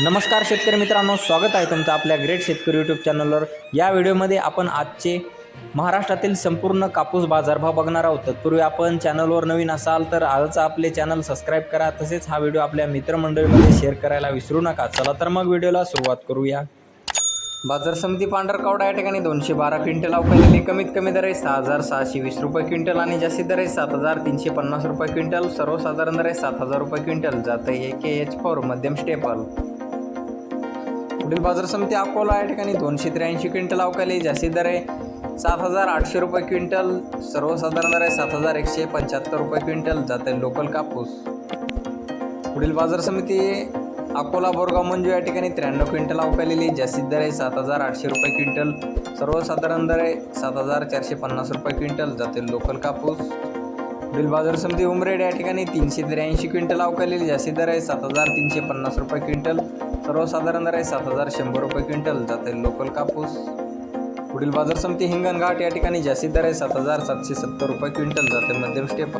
नमस्कार शेतकरी मित्रांनो स्वागत आहे तुमचं आपल्या ग्रेट शेतकरी यूट्यूब चॅनलवर या व्हिडिओमध्ये आपण आजचे महाराष्ट्रातील संपूर्ण कापूस बाजारभाव बघणार आहोत. तत्पूर्वी आपण चॅनलवर नवीन असाल तर आजच आपले चॅनल सबस्क्राईब करा. तसेच हा व्हिडिओ आपल्या मित्रमंडळीमध्ये शेअर करायला विसरू नका. चला तर मग व्हिडिओला सुरुवात करूया. बाजार समिती पांढरकावडा या ठिकाणी दोनशे बारा क्विंटल अवकालेली कमीत कमी दर आहे सहा हजार सहाशे वीस रुपये क्विंटल आणि जास्तीत दर आहे सात हजार तीनशे पन्नास रुपये क्विंटल. सर्वसाधारण दर आहे सात हजार रुपये क्विंटल. जातं आहे के एच फोर मध्यम स्टेपल पुढील बाजार समिती अकोला या ठिकाणी दोनशे त्र्याऐंशी क्विंटल अवकाली जास्तीत दर आहे. सात हजार आठशे रुपये क्विंटल सर्वसाधारण दर आहे. सात हजार एकशे पंच्याहत्तर रुपये क्विंटल जात आहे लोकल कापूस. पुढील बाजार समिती अकोला बोरगाव मंजू या ठिकाणी त्र्याण्णव क्विंटल अवकालेली जास्तीत दर आहे. सात हजार आठशे रुपये क्विंटल सर्वसाधारण दर आहे. सात हजार चारशे पन्नास रुपये क्विंटल जाते लोकल कापूस. पुढील बाजार समिती उमरेड या ठिकाणी तीनशे त्र्याऐंशी क्विंटल अवकालेली जास्तीत दर आहे. सात हजार तीनशे पन्नास रुपये क्विंटल सर्वसाधारण दर आहे सात हजार शंभर रुपये क्विंटल जाते लोकल कापूस. पुढील बाजार समिती हिंगणघाट या ठिकाणी जास्तीत दर आहे सात हजार सातशे सत्तर रुपये क्विंटल जाते मध्यम स्टेप.